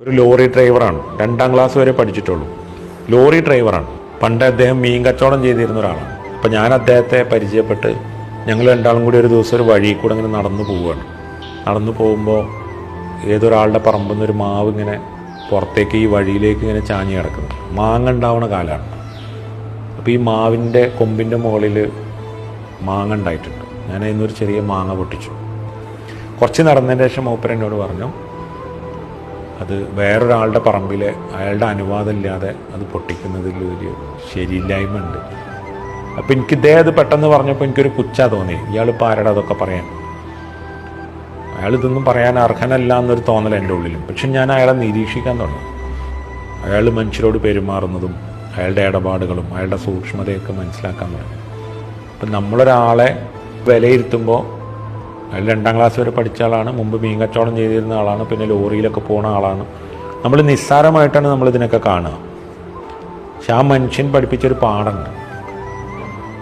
ഒരു ലോറി ഡ്രൈവറാണ്. രണ്ടാം ക്ലാസ് വരെ പഠിച്ചിട്ടുള്ളൂ. ലോറി ഡ്രൈവറാണ്. പണ്ട് അദ്ദേഹം മീൻ കച്ചവടം ചെയ്തിരുന്ന ഒരാളാണ്. അപ്പം ഞാൻ അദ്ദേഹത്തെ പരിചയപ്പെട്ട് ഞങ്ങൾ രണ്ടാളും കൂടി ഒരു ദിവസം ഒരു വഴി കൂടെ ഇങ്ങനെ നടന്നു പോവുകയാണ്. നടന്നു പോകുമ്പോൾ ഏതൊരാളുടെ പറമ്പിൽ നിന്ന് ഒരു മാവ് ഇങ്ങനെ പുറത്തേക്ക് ഈ വഴിയിലേക്ക് ഇങ്ങനെ ചാഞ്ഞ് കിടക്കുന്നു. മാങ്ങ ഉണ്ടാവുന്ന കാലമാണ് അപ്പോൾ ഈ മാവിന്റെ കൊമ്പിന്റെ മുകളിൽ മാങ്ങ ഉണ്ടായിട്ടുണ്ട്. ഞാൻ അതിന്നൊരു ചെറിയ മാങ്ങ പൊട്ടിച്ചു. കുറച്ച് നടന്നതിന് ശേഷം മൂപ്പരെന്നോട് പറഞ്ഞു അത് വേറൊരാളുടെ പറമ്പിൽ അയാളുടെ അനുവാദം ഇല്ലാതെ അത് പൊട്ടിക്കുന്നതിൽ ഒരു ശരിയില്ലായ്മ ഉണ്ട്. അപ്പം എനിക്ക് ഇദ്ദേഹം അത് പെട്ടെന്ന് പറഞ്ഞപ്പോൾ എനിക്കൊരു പുച്ഛ തോന്നി. ഇയാൾ ഇപ്പോൾ ആരുടെ അതൊക്കെ പറയാൻ? അയാൾ ഇതൊന്നും പറയാൻ അർഹനല്ല എന്നൊരു തോന്നൽ എന്റെ ഉള്ളിലും. പക്ഷെ ഞാൻ അയാളെ നിരീക്ഷിക്കാൻ തുടങ്ങി. അയാൾ മനുഷ്യരോട് പെരുമാറുന്നതും അയാളുടെ ഇടപാടുകളും അയാളുടെ സൂക്ഷ്മതയൊക്കെ മനസ്സിലാക്കാൻ തുടങ്ങി. അപ്പം നമ്മളൊരാളെ വിലയിരുത്തുമ്പോൾ അയാൾ രണ്ടാം ക്ലാസ് വരെ പഠിച്ച ആളാണ്. മുമ്പ് മീൻ കച്ചവടം ചെയ്തിരുന്ന ആളാണ്. പിന്നെ ലോറിയിലൊക്കെ പോണ ആളാണ്. നമ്മൾ നിസ്സാരമായിട്ടാണ് നമ്മൾ ഇതിനൊക്കെ കാണുക. പക്ഷെ ആ മനുഷ്യൻ പഠിപ്പിച്ചൊരു പാടുണ്ട്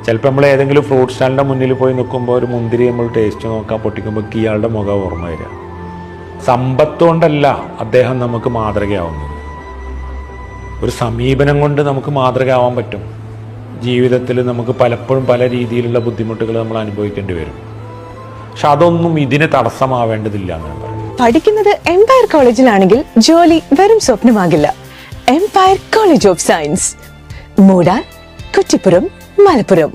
ചിലപ്പോൾ നമ്മൾ ഏതെങ്കിലും ഫ്രൂട്ട് സ്റ്റാളിന്റെ മുന്നിൽ പോയി നിൽക്കുമ്പോൾ ഒരു മുന്തിരി നമ്മൾ ടേസ്റ്റ് നോക്കാൻ പൊട്ടിക്കുമ്പോൾ ഇയാളുടെ മുഖം ഓർമ്മ വരിക. സമ്പത്ത് കൊണ്ടല്ല അദ്ദേഹം നമുക്ക് മാതൃകയാവുന്നത്. ഒരു സമീപനം കൊണ്ട് നമുക്ക് മാതൃകയാവാൻ പറ്റും. ജീവിതത്തിൽ നമുക്ക് പലപ്പോഴും പല രീതിയിലുള്ള ബുദ്ധിമുട്ടുകൾ നമ്മൾ അനുഭവിക്കേണ്ടി വരും. പക്ഷെ അതൊന്നും ഇതിന് തടസ്സമാവേണ്ടതില്ല പഠിക്കുന്നത് എംപയർ കോളേജിലാണെങ്കിൽ ജോലി വെറും സ്വപ്നമാകില്ല. എംപയർ കോളേജ് ഓഫ് സയൻസ് മൂടാൻ കുറ്റിപ്പുറം മലപ്പുറം.